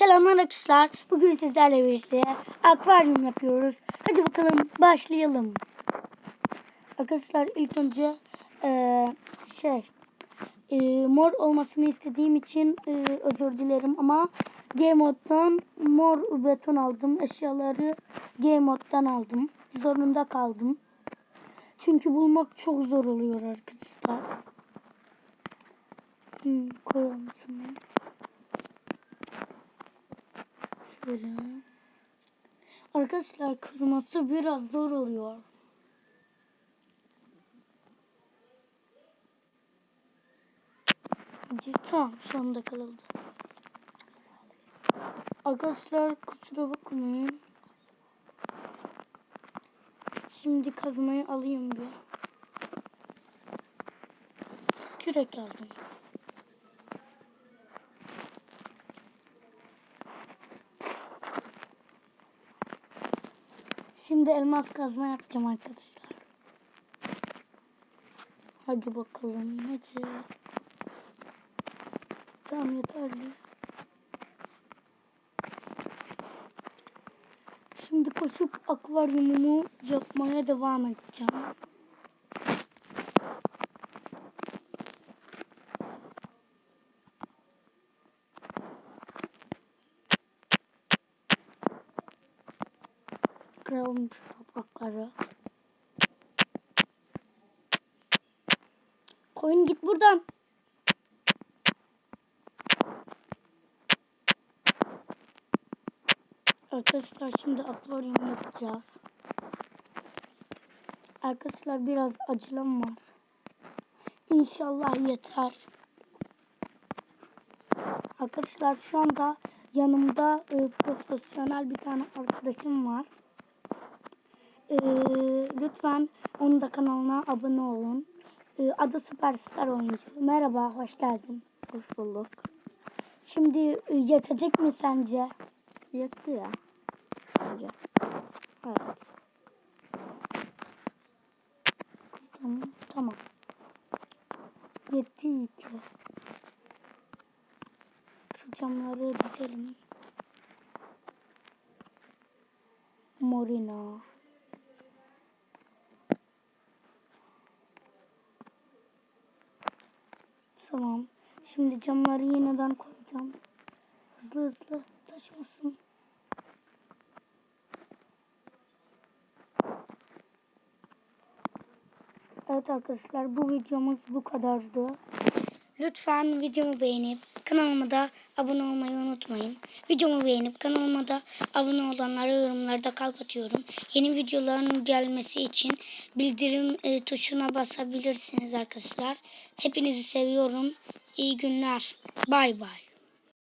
Selamlar arkadaşlar. Bugün sizlerle birlikte akvaryum yapıyoruz. Hadi bakalım başlayalım. Arkadaşlar ilk önce eee, şey eee, mor olmasını istediğim için eee, özür dilerim ama G moddan mor beton aldım. Eşyaları G moddan aldım. Zorunda kaldım. Çünkü bulmak çok zor oluyor arkadaşlar. Şöyle. Arkadaşlar kırması biraz zor oluyor. Tamam sonunda kalıldı. Arkadaşlar kusura bakmayın. Şimdi kazmayı alayım bir. Kürek aldım. Şimdi elmas kazma yapacağım arkadaşlar. Hadi bakalım. Hadi. Tamam yeterli. Şimdi koşup akvaryumumu yapmaya devam edeceğim. Kıralım şu toprakları. Koyun git buradan. Arkadaşlar şimdi akvaryum yapacağız. Arkadaşlar biraz acelem var. İnşallah yeter. Arkadaşlar şu anda yanımda e, profesyonel bir tane arkadaşım var. E, lütfen onun da kanalına abone olun. E, adı Süperstar Oyuncu. Merhaba, hoş geldin. Hoş bulduk. Şimdi e, yetecek mi sence? Yetti ya. Bence. Evet. Tamam. Tamam. Yetti iyi ki. Şu camları dizelim. Morina. Tamam. Şimdi camları yeniden koyacağım. Hızlı hızlı taşmasın. Evet arkadaşlar bu videomuz bu kadardı. Lütfen videomu beğenip kanalıma da abone olmayı unutmayın. Videomu beğenip kanalıma da abone olanlara yorumlarda kalp atıyorum. Yeni videoların gelmesi için bildirim e, tuşuna basabilirsiniz arkadaşlar. Hepinizi seviyorum. İyi günler. Bay bay.